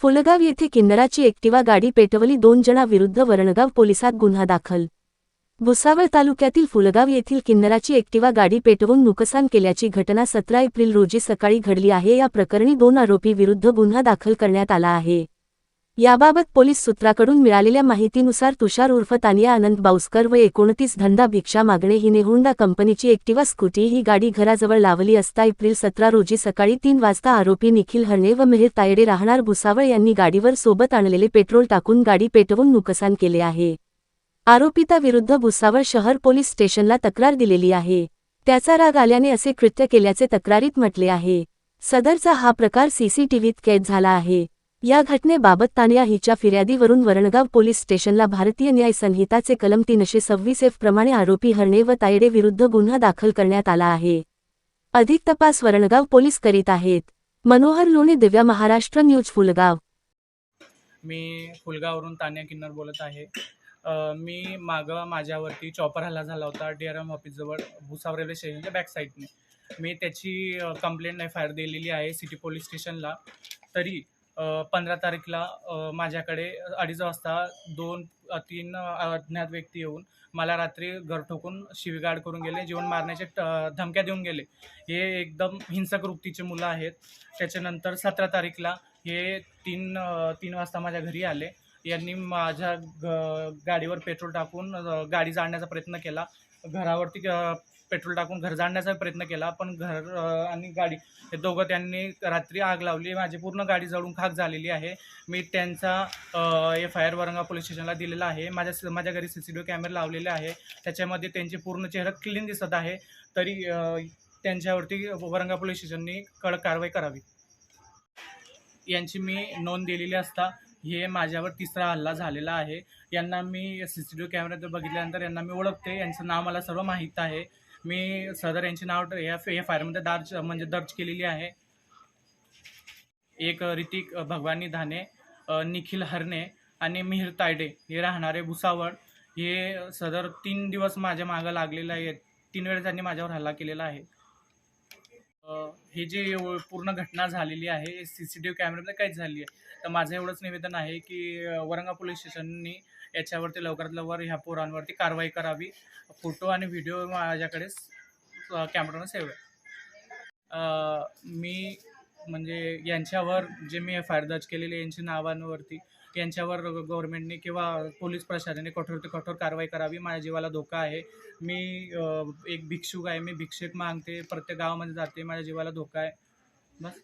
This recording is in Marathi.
फुलगाव येथे किन्नराची एक्टिवा गाडी पेटवली. दोन जणाविरुद्ध वरणगाव पोलिसात गुन्हा दाखल. भुसावळ तालुक्यातील फुलगाव येथील किन्नराची एक्टिवा गाडी पेटवून नुकसान केल्याची घटना सतरा एप्रिल रोजी सकाळी घडली आहे. या प्रकरणी दोन आरोपी विरुद्ध गुन्हा दाखल करण्यात आला आहे. याबाबत पोलीस सूत्राकडून मिळालेल्या माहितीनुसार तुषार उर्फ तानिया आनंद बाउस्कर व एकोणतीस धंदा भिक्षा मागणे हिने हुंडा कंपनीची एक्टिवा स्कूटी ही गाडी घराजवळ लावली असता एप्रिल सतरा रोजी सकाळी तीन वाजता आरोपी निखिल हरणे व मेहर तायडे राहणार भुसावळ यांनी गाडीवर सोबत आणलेले पेट्रोल टाकून गाडी पेटवून नुकसान केले आहे. आरोपिताविरुद्ध भुसावळ शहर पोलीस स्टेशनला तक्रार दिलेली आहे. त्याचा राग आल्याने असे कृत्य केल्याचे तक्रारीत म्हटले आहे. सदरचा हा प्रकार सीसीटीव्हीत कैद झाला आहे. या घटनेबाबत तानिया हिच्या फिर्यादीवरून वरणगाव पोलीस स्टेशनला भारतीय न्याय संहिताचे कलम तीनशे सव्वीस एफ प्रमाणे आरोपी हरणे व तायडे विरुद्ध गुन्हा दाखल करण्यात आला आहे. अधिक तपास वरणगाव पोलीस करीत आहेत. मनोहर लोणे दिव्या महाराष्ट्र न्यूज फुलगाव. मी फुलगावरून तान्या किन्नर बोलत आहे. मी मागं माझ्यावरती चॉपर हल्ला झाला होता डी आर एम ऑफिसजवळ भुसाव रेल्वे स्टेशनच्या बॅक साईडने मी त्याची कंप्लेंट एफ आय आर दिलेली आहे सिटी पोलीस स्टेशनला तरी पंधरा तारीखला माझ्याकडे अडीच वाजता दोन तीन अज्ञात व्यक्ती येऊन मला रात्री घर ठोकून शिवीगाड करून गेले जीवन मारण्याचे ट- धमक्या देऊन गेले. हे एकदम हिंसक वृत्तीचे मुलं आहेत. त्याच्यानंतर सतरा तारीखला हे तीन तीन वाजता माझ्या घरी आले. यांनी माझ्या ग गाडीवर पेट्रोल टाकून गाडी जाळण्याचा प्रयत्न केला. घरावरती पेट्रोल टाकून घर जाळण्याचा प्रयत्न केला पण घर आणि गाडी हे दोघं त्यांनी रात्री आग लावली. माझी पूर्ण गाडी जळून खाक झालेली आहे. मी त्यांचा F I R Varangaon police स्टेशनला दिलेला आहे. माझ्या माझ्या घरी C C T V camera लावलेले आहे. त्याच्यामध्ये त्यांचे पूर्ण चेहरा क्लीन दिसत आहे. तरी त्यांच्यावरती वरंगा पोलीस स्टेशननी कडक कारवाई करावी. यांची मी नोंद दिलेली असता हे माझ्यावर तिसरा हल्ला झालेला आहे. यांना मी सी सी टी व्ही कॅमेऱ्यात बघितल्यानंतर यांना मी ओळखते. यांचं नाव मला सर्व माहीत आहे. मी सदर यांचे नाव एफ एफ आय आरमध्ये दर्ज म्हणजे दर्ज केलेली आहे. एक ऋतिक भगवानी धाने निखिल हरणे आणि मिहिर तायडे हे राहणारे भुसावळ हे सदर तीन दिवस माझ्या मागं लागलेलं आहेत तीन वेळेस त्यांनी माझ्यावर हल्ला केलेला आहे. ही जी पूर्ण घटना झालेली आहे सी सी टी व्ही कॅमेऱ्यामध्ये काहीच झाली आहे. तर माझं एवढंच निवेदन आहे की वरंगा पोलीस स्टेशननी याच्यावरती लवकरात लवकर ह्या पोरांवरती कारवाई करावी. फोटो आणि व्हिडिओ माझ्याकडे कॅमेरानं सेव्ह आहे. मी म्हणजे यांच्यावर जे मी एफ आय आर दर्ज केलेले यांच्या नावांवरती यांच्यावर गव्हर्नमेंटने किंवा पोलीस प्रशासनाने कठोर ते कठोर कारवाई करावी. माझ्या जीवाला धोका आहे. मी एक भिक्षुक आहे. मी भिक्षेक मागते. प्रत्येक गावामध्ये जाते. माझ्या जीवाला धोका आहे. बस.